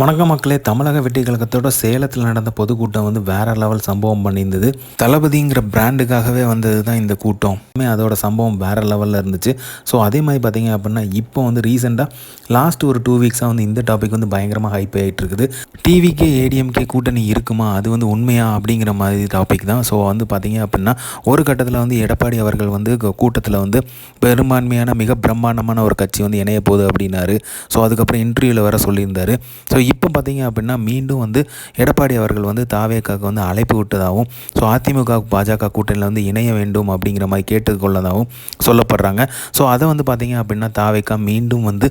வணக்க மக்களே. தமிழக வெற்றி கழகத்தோட சேலத்தில் நடந்த பொதுக்கூட்டம் வந்து வேற லெவல் சம்பவம் பண்ணியிருந்தது. தளபதிங்கிற பிராண்டுக்காகவே வந்தது தான் இந்த கூட்டம். அதோட சம்பவம் வேற லெவலில் இருந்துச்சு. ஸோ அதே மாதிரி பார்த்தீங்க அப்படின்னா இப்போ வந்து ரீசெண்டாக லாஸ்ட் ஒரு டூ வீக்ஸாக வந்து இந்த டாபிக் வந்து பயங்கரமாக ஹைப் ஆகிட்டு இருக்குது. டிவிக்கே ஏடிஎம்கே கூட்டணி இருக்குமா? அது வந்து உண்மையா அப்படிங்கிற மாதிரி டாபிக் தான். ஸோ வந்து பார்த்தீங்க அப்படின்னா ஒரு கட்டத்தில் வந்து எடப்பாடி அவர்கள் வந்து கூட்டத்தில் வந்து பெரும்பான்மையான மிக பிரம்மாண்டமான ஒரு கட்சி வந்து இணைய போகுது அப்படின்னாரு. ஸோ அதுக்கப்புறம் இன்டர்வியூவில் வர சொல்லியிருந்தாரு. ஸோ இப்போ பார்த்தீங்க அப்படின்னா மீண்டும் வந்து எடப்பாடி அவர்கள் வந்து தாவேக்காக்கு வந்து அழைப்பு விட்டதாகவும் ஸோ அதிமுக பாஜக கூட்டணியில் வந்து இணைய வேண்டும் அப்படிங்கிற மாதிரி கேட்டுக்கொள்ளதாகவும் சொல்லப்படுறாங்க. ஸோ அதை வந்து பார்த்தீங்க அப்படின்னா தாவேக்கா மீண்டும் வந்து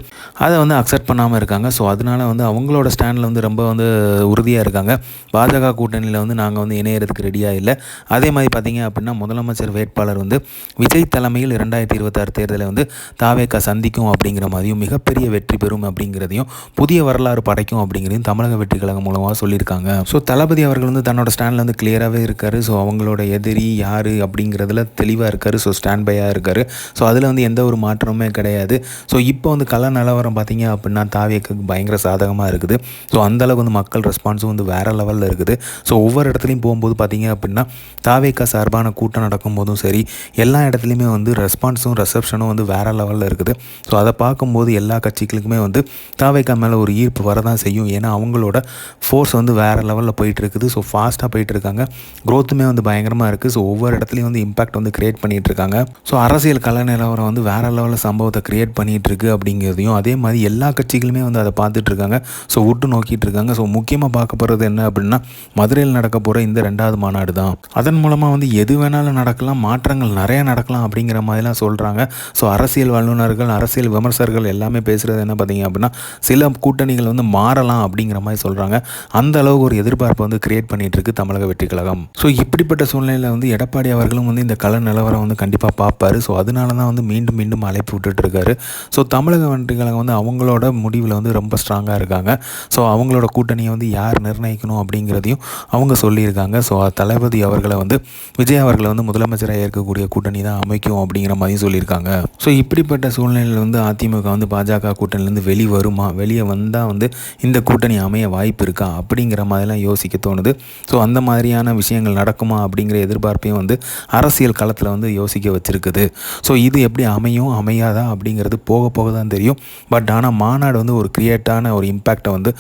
அதை வந்து அக்செப்ட் பண்ணாமல் இருக்காங்க. ஸோ அதனால் வந்து அவங்களோட ஸ்டாண்டில் வந்து ரொம்ப வந்து உறுதியாக இருக்காங்க. பாஜக கூட்டணியில் வந்து நாங்கள் வந்து இணையறதுக்கு ரெடியாக இல்லை. அதே மாதிரி பார்த்தீங்க அப்படின்னா முதலமைச்சர் வேட்பாளர் வந்து விஜய் தலைமையில் இரண்டாயிரத்தி இருபத்தாறு தேர்தலை வந்து தாவேக்கா சந்திக்கும் அப்படிங்கிற மாதிரியும் மிகப்பெரிய வெற்றி பெறும் அப்படிங்கிறதையும் புதிய வரலாறு படைக்கும் அப்படிங்கிறதையும் தமிழக வெற்றி கழகம் மூலமாக சொல்லியிருக்காங்க. ஸோ தளபதி அவர்கள் வந்து தன்னோட ஸ்டாண்டில் வந்து கிளியராகவே இருக்கார். ஸோ அவங்களோட எதிரி யார் அப்படிங்கிறதுல தெளிவாக இருக்கார். ஸோ ஸ்டாண்ட் பையாக இருக்கார். ஸோ அதில் வந்து எந்த ஒரு மாற்றமுமே கிடையாது. ஸோ இப்போ வந்து கல நிலவரம் பார்த்தீங்க அப்படின்னா தாவியக்கு பயங்கர சாதகமாக இருக்குது. ஸோ அந்தளவுக்கு வந்து மக்கள் ரெஸ்பான்ஸும் வந்து வேறு லெவலில் இருக்குது. ஸோ ஒவ்வொரு இடத்துலையும் போகும்போது பார்த்தீங்க அப்படின்னா தாவேக்கா சார்பான கூட்டம் நடக்கும்போதும் சரி எல்லா இடத்துலையுமே வந்து ரெஸ்பான்ஸும் ரிசப்ஷனும் வந்து வேறு லெவலில் இருக்குது. ஸோ அதை பார்க்கும்போது எல்லா கட்சிகளுக்குமே வந்து தாவேக்கா மேலே ஒரு ஈர்ப்பு வரதான் செய்யும். ஏன்னா அவங்களோட ஃபோர்ஸ் வந்து வேறு லெவலில் போயிட்டு இருக்குது ஸோ ஃபாஸ்ட்டாக போயிட்டுருக்காங்க. க்ரோத்துமே வந்து பயங்கரமாக இருக்குது ஸோ ஒவ்வொரு இடத்துலையும் வந்து இம்பாக்ட் வந்து க்ரியேட் பண்ணிகிட்டு இருக்காங்க ஸோ அரசியல் கல நிலவரம் வந்து வேறு லெவலில் சம்பவத்தை க்ரியேட் பண்ணிகிட்டு இருக்குது அப்படிங்கிறதையும் அதே மாதிரி எல்லா கட்சிகளுமே வந்து அதை பார்த்துட்டு இருக்காங்க ஸோ விட்டு நோக்கிட்டு இருக்காங்க ஸோ முக்கியமாக பார்க்க போகிறது என்ன அப்படின்னா மதுரையில் நடக்க போகிற இந்த ரெண்டாவது மாநாடு தான். அதன் மூலமாக வந்து எது வேணாலும் நடக்கலாம் மாற்றங்கள் நிறையா நடக்கலாம் அப்படிங்கிற மாதிரிலாம் சொல்கிறாங்க ஸோ அரசியல் வல்லுநர்கள் அரசியல் விமர்சகர்கள் எல்லாமே பேசுகிறது என்ன பார்த்தீங்க அப்படின்னா சில கூட்டணிகள் வந்து மா மாறலாம் அப்படிங்கிற மாதிரி சொல்கிறாங்க அந்த அளவுக்கு ஒரு எதிர்பார்ப்பை வந்து கிரியேட் பண்ணிட்டு இருக்கு தமிழக வெற்றி கழகம் ஸோ இப்படிப்பட்ட சூழ்நிலையில் வந்து எடப்பாடி அவர்களும் வந்து இந்த கள நிலவரம் வந்து கண்டிப்பாக பார்ப்பார். ஸோ அதனால தான் வந்து மீண்டும் மீண்டும் அழைப்பு விட்டுட்டுருக்காரு ஸோ தமிழக வெற்றி கழகம் வந்து அவங்களோட முடிவில் வந்து ரொம்ப ஸ்ட்ராங்காக இருக்காங்க. ஸோ அவங்களோட கூட்டணியை வந்து யார் நிர்ணயிக்கணும் அப்படிங்கிறதையும் அவங்க சொல்லியிருக்காங்க. ஸோ தளபதி அவர்களை வந்து விஜய் அவர்களை வந்து முதலமைச்சராக இருக்கக்கூடிய கூட்டணி தான் அமைக்கும் அப்படிங்கிற மாதிரியும் சொல்லியிருக்காங்க. ஸோ இப்படிப்பட்ட சூழ்நிலையில் வந்து அதிமுக வந்து பாஜக கூட்டணியிலேருந்து வெளி வருமா வெளியே வந்தால் வந்து இந்த கூட்டணி அமைய வாய்ப்பு இருக்கா அப்படிங்கிற மாதிரிலாம் யோசிக்க தோணுது. ஸோ அந்த மாதிரியான விஷயங்கள் நடக்குமா அப்படிங்கிற எதிர்பார்ப்பையும் வந்து அரசியல் களத்தில் வந்து யோசிக்க வச்சுருக்குது. ஸோ இது எப்படி அமையும் அமையாதா அப்படிங்கிறது போக போக தான் தெரியும். பட் ஆனால் மாநாடு வந்து ஒரு கிரியேட்டான ஒரு இம்பேக்டை வந்து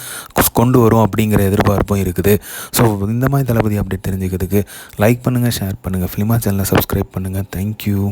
கொண்டு வரும் அப்படிங்கிற எதிர்பார்ப்பும் இருக்குது. ஸோ இந்த மாதிரி தளபதி அப்டேட் தெரிஞ்சுக்கிறதுக்கு லைக் பண்ணுங்கள் ஷேர் பண்ணுங்கள் ஃபிலிமா சேனலை சப்ஸ்கிரைப் பண்ணுங்கள் தேங்க்யூ